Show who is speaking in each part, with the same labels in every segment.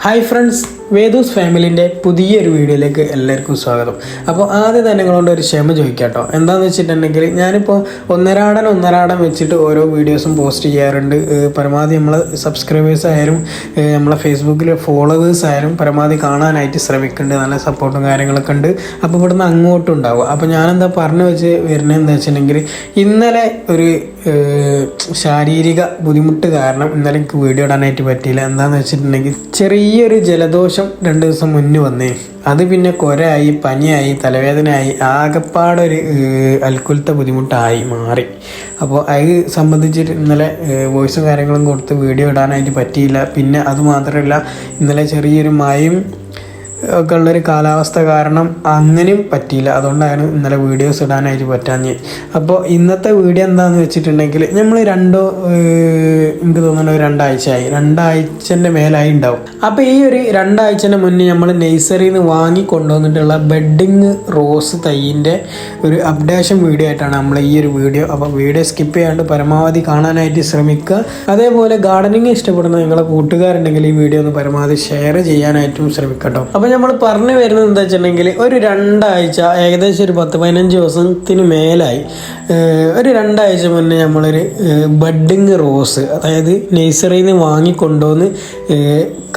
Speaker 1: Hi friends വേദൂസ് ഫാമിലിന്റെ പുതിയൊരു വീഡിയോയിലേക്ക് എല്ലാവർക്കും സ്വാഗതം. അപ്പോൾ ആദ്യം തന്നെ നിങ്ങളോട് ഒരു ക്ഷമ ചോദിക്കാട്ടോ. എന്താണെന്ന് വെച്ചിട്ടുണ്ടെങ്കിൽ ഞാനിപ്പോൾ ഒന്നരാടൻ ഒന്നരാടൻ വെച്ചിട്ട് ഓരോ വീഡിയോസും പോസ്റ്റ് ചെയ്യാറുണ്ട്. പരമാവധി നമ്മളെ സബ്സ്ക്രൈബേഴ്സ് ആയാലും നമ്മളെ ഫേസ്ബുക്കിലെ ഫോളോവേഴ്സ് ആയാലും പരമാവധി കാണാനായിട്ട് ശ്രമിക്കുന്നുണ്ട്. നല്ല സപ്പോർട്ടും കാര്യങ്ങളൊക്കെ ഉണ്ട്. അപ്പോൾ ഇവിടുന്ന് അങ്ങോട്ടും ഉണ്ടാവും. അപ്പോൾ ഞാനെന്താ പറഞ്ഞു വെച്ച് വരുന്നത് എന്താ വെച്ചിട്ടുണ്ടെങ്കിൽ ഇന്നലെ ഒരു ശാരീരിക ബുദ്ധിമുട്ട് കാരണം ഇന്നലെ എനിക്ക് വീഡിയോ ഇടാനായിട്ട് പറ്റിയില്ല. എന്താണെന്ന് വെച്ചിട്ടുണ്ടെങ്കിൽ ചെറിയൊരു ജലദോഷം രണ്ട് ദിവസം മുന്നേ വന്നേ. അത് പിന്നെ കൊരയായി പനിയായി തലവേദനയായി ആകെപ്പാടൊരു അൽക്കുലത്തെ ബുദ്ധിമുട്ടായി മാറി. അപ്പോൾ അത് സംബന്ധിച്ചിട്ട് ഇന്നലെ വോയിസും കാര്യങ്ങളും കൊടുത്ത് വീഡിയോ ഇടാനായിട്ട് പറ്റിയില്ല. പിന്നെ അതുമാത്രമല്ല ഇന്നലെ ചെറിയൊരു മഴയും ഒക്കെ ഉള്ളൊരു കാലാവസ്ഥ കാരണം അങ്ങനെയും പറ്റിയില്ല. അതുകൊണ്ടാണ് ഇന്നലെ വീഡിയോസ് ഇടാനായിട്ട് പറ്റാഞ്ഞ് അപ്പോൾ ഇന്നത്തെ വീഡിയോ എന്താണെന്ന് വെച്ചിട്ടുണ്ടെങ്കിൽ നമ്മൾ രണ്ടോ എനിക്ക് തോന്നുന്നു രണ്ടാഴ്ചയായി. രണ്ടാഴ്ചന്റെ മേലായി ഉണ്ടാവും. അപ്പോൾ ഈ ഒരു രണ്ടാഴ്ചന്റെ മുന്നേ നമ്മൾ നെയ്സറിയിൽ നിന്ന് വാങ്ങി കൊണ്ടുവന്നിട്ടുള്ള ബെഡിങ് റോസ് തൈയിന്റെ ഒരു അപ്ഡേഷൻ വീഡിയോ ആയിട്ടാണ് നമ്മൾ ഈ ഒരു വീഡിയോ അപ്പോൾ വീഡിയോ സ്കിപ്പ് ചെയ്യാണ്ട് പരമാവധി കാണാനായിട്ട് ശ്രമിക്കുക. അതേപോലെ ഗാർഡനിങ് ഇഷ്ടപ്പെടുന്ന നിങ്ങളെ കൂട്ടുകാരുണ്ടെങ്കിൽ ഈ വീഡിയോ ഒന്ന് പരമാവധി ഷെയർ ചെയ്യാനായിട്ടും ശ്രമിക്കട്ടോ. അപ്പോൾ നമ്മൾ പറഞ്ഞു വരുന്നത് എന്താ വെച്ചിട്ടുണ്ടെങ്കിൽ ഒരു രണ്ടാഴ്ച ഏകദേശം ഒരു പത്ത് പതിനഞ്ച് ദിവസത്തിന് മേലായി. ഒരു രണ്ടാഴ്ച മുന്നേ നമ്മളൊരു ബഡിങ് റോസ് അതായത് നഴ്സറിയിൽ നിന്ന് വാങ്ങിക്കൊണ്ടുവന്ന്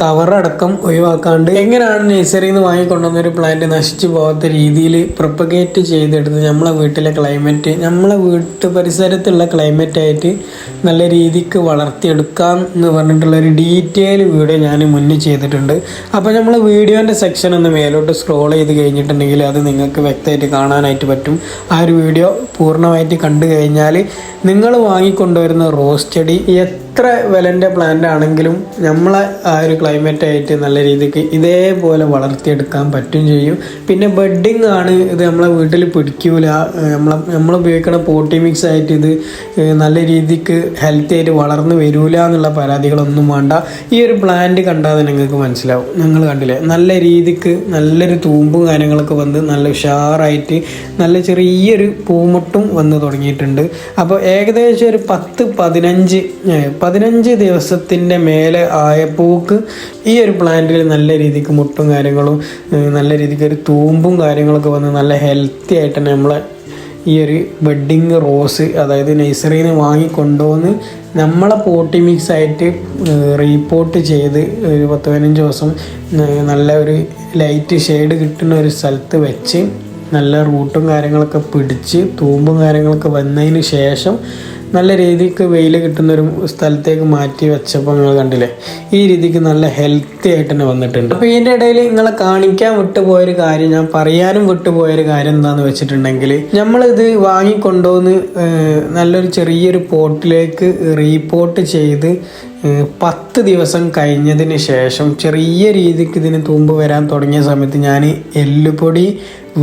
Speaker 1: കവറടക്കം ഒഴിവാക്കാണ്ട് എങ്ങനെയാണ് നഴ്സറിയിൽ നിന്ന് വാങ്ങിക്കൊണ്ടുവന്ന ഒരു പ്ലാന്റ് നശിച്ചു പോകാത്ത രീതിയിൽ പ്രൊപ്പഗേറ്റ് ചെയ്തെടുത്ത് നമ്മളെ വീട്ടിലെ ക്ലൈമറ്റ് നമ്മളെ വീട്ടു പരിസരത്തുള്ള ക്ലൈമറ്റായിട്ട് നല്ല രീതിക്ക് വളർത്തിയെടുക്കാം എന്ന് പറഞ്ഞിട്ടുള്ള ഒരു ഡീറ്റെയിൽ വീഡിയോ ഞാൻ മുന്നേ ചെയ്തിട്ടുണ്ട്. അപ്പോൾ നമ്മൾ വീഡിയോന്റെ സെക്ഷൻ ഒന്ന് മേലോട്ട് സ്ക്രോൾ ചെയ്ത് കഴിഞ്ഞിട്ടുണ്ടെങ്കിൽ അത് നിങ്ങൾക്ക് വ്യക്തമായിട്ട് കാണാനായിട്ട് പറ്റും. ആ ഒരു വീഡിയോ പൂർണമായിട്ട് കണ്ടു കഴിഞ്ഞാൽ നിങ്ങൾ വാങ്ങിക്കൊണ്ടുവരുന്ന റോസ് ചെടി എത്ര വിലന്റെ പ്ലാന്റ് ആണെങ്കിലും നമ്മളെ ആ ഒരു ക്ലൈമറ്റ് ആയിട്ട് നല്ല രീതിക്ക് ഇതേപോലെ വളർത്തിയെടുക്കാൻ പറ്റും ചെയ്യും. പിന്നെ ബെഡിങ് ആണ് ഇത് നമ്മളെ വീട്ടിൽ പിടിക്കൂല. നമ്മളെ നമ്മൾ ഉപയോഗിക്കുന്ന പോട്ടി മിക്സ് ആയിട്ട് ഇത് നല്ല രീതിക്ക് ഹെൽത്തി ആയിട്ട് വളർന്നു വരൂല എന്നുള്ള പരാതികളൊന്നും വേണ്ട. ഈ ഒരു പ്ലാന്റ് കണ്ടാൽ നിങ്ങൾക്ക് മനസ്സിലാവും. നിങ്ങൾ കണ്ടില്ലേ? നല്ല രീതിക്ക് നല്ലൊരു തൂമ്പും കാര്യങ്ങളൊക്കെ വന്ന് നല്ല ഉഷാറായിട്ട് നല്ല ചെറിയൊരു പൂമുട്ടും വന്ന് തുടങ്ങിയിട്ടുണ്ട്. അപ്പോൾ ഏകദേശം ഒരു പത്ത് പതിനഞ്ച് പതിനഞ്ച് ദിവസത്തിന്റെ മേലെ ആയ പൂക്ക് ഈ ഒരു പ്ലാന്റിൽ നല്ല രീതിക്ക് മുട്ടും കാര്യങ്ങളും നല്ല രീതിക്ക് ഒരു തൂമ്പും കാര്യങ്ങളൊക്കെ വന്ന് നല്ല ഹെൽത്തി ആയിട്ട് തന്നെ നമ്മളെ ഈ ഒരു ബെഡിങ് റോസ് അതായത് നഴ്സറിയിൽ നിന്ന് വാങ്ങിക്കൊണ്ടുവന്ന് നമ്മളെ പോട്ടി മിക്സ് ആയിട്ട് റീപോർട്ട് ചെയ്ത് ഒരു പത്ത് പതിനഞ്ച് ദിവസം നല്ല ഒരു ലൈറ്റ് ഷെയ്ഡ് കിട്ടുന്ന ഒരു സ്ഥലത്ത് വെച്ച് നല്ല റൂട്ടും കാര്യങ്ങളൊക്കെ പിടിച്ച് തൂമ്പും കാര്യങ്ങളൊക്കെ വന്നതിന് ശേഷം നല്ല രീതിക്ക് വെയിൽ കിട്ടുന്ന ഒരു സ്ഥലത്തേക്ക് മാറ്റി വെച്ചപ്പോൾ നിങ്ങൾ കണ്ടില്ലേ? ഈ രീതിക്ക് നല്ല ഹെൽത്തി ആയിട്ട് തന്നെ വന്നിട്ടുണ്ട്. അപ്പോൾ ഇതിന്റെ ഇടയിൽ നിങ്ങളെ കാണിക്കാൻ വിട്ടുപോയൊരു കാര്യം ഞാൻ പറയാനും വിട്ടുപോയൊരു കാര്യം എന്താണെന്ന് വെച്ചിട്ടുണ്ടെങ്കിൽ നമ്മളിത് വാങ്ങിക്കൊണ്ടുവന്ന് നല്ലൊരു ചെറിയൊരു പോട്ടിലേക്ക് റീപോർട്ട് ചെയ്ത് പത്ത് ദിവസം കഴിഞ്ഞതിന് ശേഷം ചെറിയ രീതിക്ക് ഇതിന് തൂമ്പ് വരാൻ തുടങ്ങിയ സമയത്ത് ഞാൻ എല്ലുപൊടി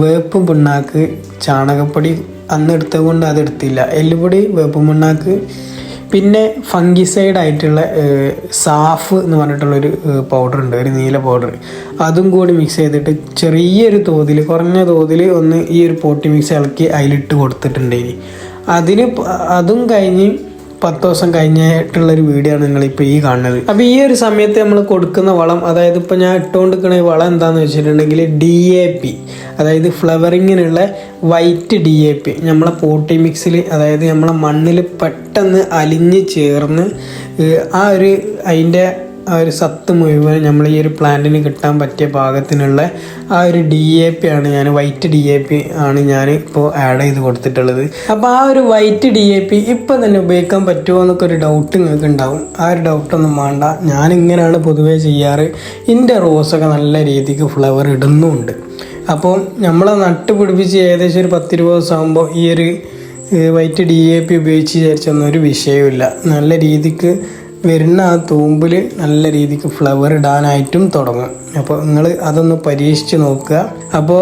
Speaker 1: വേപ്പ് പിണ്ണാക്ക് ചാണകപ്പൊടി അന്ന് എടുത്തത് കൊണ്ട് അത് എടുത്തില്ല എല്ലുപൊടി വേപ്പ് പിണ്ണാക്ക് പിന്നെ ഫംഗിസൈഡ് ആയിട്ടുള്ള സാഫ് എന്ന് പറഞ്ഞിട്ടുള്ളൊരു പൗഡർ ഉണ്ട് ഒരു നീല പൗഡർ. അതും കൂടി മിക്സ് ചെയ്തിട്ട് ചെറിയൊരു തോതിൽ കുറഞ്ഞ തോതിൽ ഒന്ന് ഈ ഒരു പോട്ടി മിക്സ് ഇളക്കി അതിലിട്ട് കൊടുത്തിട്ടുണ്ട് ഇനി അതിന് അതും കഴിഞ്ഞ് പത്ത് ദിവസം കഴിഞ്ഞിട്ടുള്ള ഒരു വീഡിയോ ആണ് നിങ്ങൾ നിങ്ങളിപ്പോൾ ഈ കാണുന്നത്. അപ്പോൾ ഈ ഒരു സമയത്ത് നമ്മൾ കൊടുക്കുന്ന വളം അതായത് ഇപ്പോൾ ഞാൻ ഇട്ടുകൊണ്ടിരിക്കുന്ന വളം എന്താണെന്ന് വെച്ചിട്ടുണ്ടെങ്കിൽ ഡി എ പി അതായത് ഫ്ലവറിങ്ങിനുള്ള വൈറ്റ് ഡി എ പി നമ്മളെ പോട്ടി മിക്സിൽ അതായത് നമ്മളെ മണ്ണിൽ പെട്ടെന്ന് അലിഞ്ഞ് ചേർന്ന് ആ ഒരു അതിന്റെ ആ ഒരു സത്ത് മുഴുവൻ നമ്മൾ ഈ ഒരു പ്ലാന്റിന് കിട്ടാൻ പറ്റിയ പാകത്തിനുള്ള ആ ഒരു ഡി എ പി ആണ് ഞാൻ. വൈറ്റ് ഡി എ പി ആണ് ഞാൻ ഇപ്പോൾ ആഡ് ചെയ്ത് കൊടുത്തിട്ടുള്ളത്. അപ്പോൾ ആ ഒരു വൈറ്റ് ഡി എ പി ഇപ്പം തന്നെ ഉപയോഗിക്കാൻ പറ്റുമോ എന്നൊക്കെ ഒരു ഡൗട്ട് നിങ്ങൾക്ക് ഉണ്ടാവും. ആ ഒരു ഡൗട്ടൊന്നും വേണ്ട. ഞാൻ ഇങ്ങനെയാണ് പൊതുവേ ചെയ്യാറ്. എന്റെ റോസൊക്കെ നല്ല രീതിക്ക് ഫ്ലവർ ഇടുന്നുമുണ്ട് അപ്പോൾ നമ്മളെ നട്ട് പിടിപ്പിച്ച് ഏകദേശം ഒരു പത്തിരുപത് ദിവസം ആകുമ്പോൾ ഈ ഒരു വൈറ്റ് ഡി എ പി ഉപയോഗിച്ച് വിചാരിച്ചൊന്നും ഒരു വിഷയമില്ല നല്ല രീതിക്ക് വരുന്ന ആ തൂമ്പിൽ നല്ല രീതിക്ക് ഫ്ലവർ ഇടാനായിട്ടും തുടങ്ങും. അപ്പോൾ നിങ്ങൾ അതൊന്ന് പരീക്ഷിച്ച് നോക്കുക. അപ്പോൾ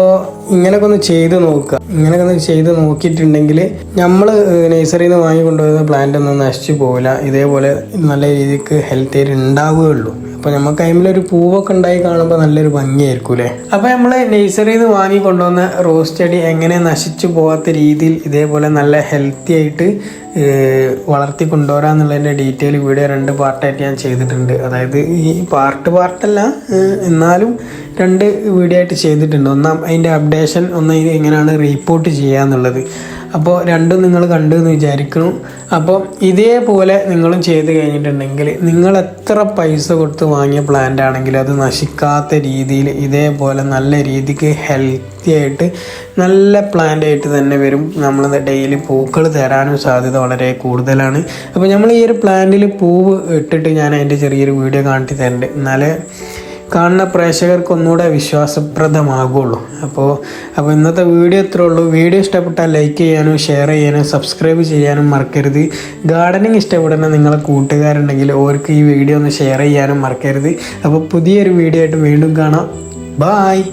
Speaker 1: ഇങ്ങനെയൊക്കെ ഒന്ന് ചെയ്ത് നോക്കുക. ഇങ്ങനെയൊക്കെ ഒന്ന് ചെയ്ത് നോക്കിയിട്ടുണ്ടെങ്കിൽ നമ്മൾ നഴ്സറിയിൽ നിന്ന് വാങ്ങി പ്ലാന്റ് ഒന്നും നശിച്ചു പോകില്ല ഇതേപോലെ നല്ല രീതിക്ക് ഹെൽത്തി ഉണ്ടാവുകയുള്ളൂ. അപ്പോൾ നമുക്ക് അതിലൊരു പൂവൊക്കെ ഉണ്ടായി കാണുമ്പോൾ നല്ലൊരു ഭംഗിയായിരിക്കും അല്ലേ അപ്പോൾ നമ്മൾ നേഴ്സറിയിൽ നിന്ന് വാങ്ങി കൊണ്ടുവന്ന റോസ് ചെടി എങ്ങനെ നശിച്ചു പോകാത്ത രീതിയിൽ ഇതേപോലെ നല്ല ഹെൽത്തി ആയിട്ട് വളർത്തി കൊണ്ടുവരാന്നുള്ളതിന്റെ ഡീറ്റെയിൽ വീഡിയോ രണ്ട് പാർട്ടായിട്ട് ഞാൻ ചെയ്തിട്ടുണ്ട്. അതായത് ഈ പാർട്ട് പാർട്ടല്ല എന്നാലും രണ്ട് വീഡിയോ ആയിട്ട് ചെയ്തിട്ടുണ്ട്. ഒന്നാം അതിന്റെ അപ്ഡേഷൻ ഒന്ന് എങ്ങനെയാണ് റിപ്പോർട്ട് ചെയ്യുക എന്നുള്ളത് അപ്പോൾ രണ്ടും നിങ്ങൾ കണ്ടു എന്ന് വിചാരിക്കുന്നു. അപ്പോൾ ഇതേപോലെ നിങ്ങളും ചെയ്ത് കഴിഞ്ഞിട്ടുണ്ടെങ്കിൽ നിങ്ങൾ എത്ര പൈസ കൊടുത്ത് വാങ്ങിയ പ്ലാന്റ് ആണെങ്കിലും അത് നശിക്കാത്ത രീതിയിൽ ഇതേപോലെ നല്ല രീതിക്ക് ഹെൽത്തി ആയിട്ട് നല്ല പ്ലാന്റ് ആയിട്ട് തന്നെ വരും. നമ്മൾ ഡെയിലി പൂക്കൾ തരാനും സാധ്യത വളരെ കൂടുതലാണ്. അപ്പോൾ നമ്മൾ ഈ ഒരു പ്ലാന്റിൽ പൂവ് ഇട്ടിട്ട് ഞാൻ അതിന്റെ ചെറിയൊരു വീഡിയോ കാണിച്ചു തരുന്നുണ്ട് എന്നാലേ കാണുന്ന പ്രേക്ഷകർക്ക് ഒന്നുകൂടെ വിശ്വാസപ്രദമാകുള്ളൂ. അപ്പോൾ അപ്പോൾ ഇന്നത്തെ വീഡിയോ ഇത്രേ ഉള്ളൂ. വീഡിയോ ഇഷ്ടപ്പെട്ടാൽ ലൈക്ക് ചെയ്യാനും ഷെയർ ചെയ്യാനും സബ്സ്ക്രൈബ് ചെയ്യാനും മറക്കരുത്. ഗാർഡനിങ് ഇഷ്ടപ്പെടുന്ന നിങ്ങളെ കൂട്ടുകാരുണ്ടെങ്കിൽ അവർക്ക് ഈ വീഡിയോ ഒന്ന് ഷെയർ ചെയ്യാനും മറക്കരുത്. അപ്പോൾ പുതിയൊരു വീഡിയോ ആയിട്ട് വീണ്ടും കാണാം. ബായ്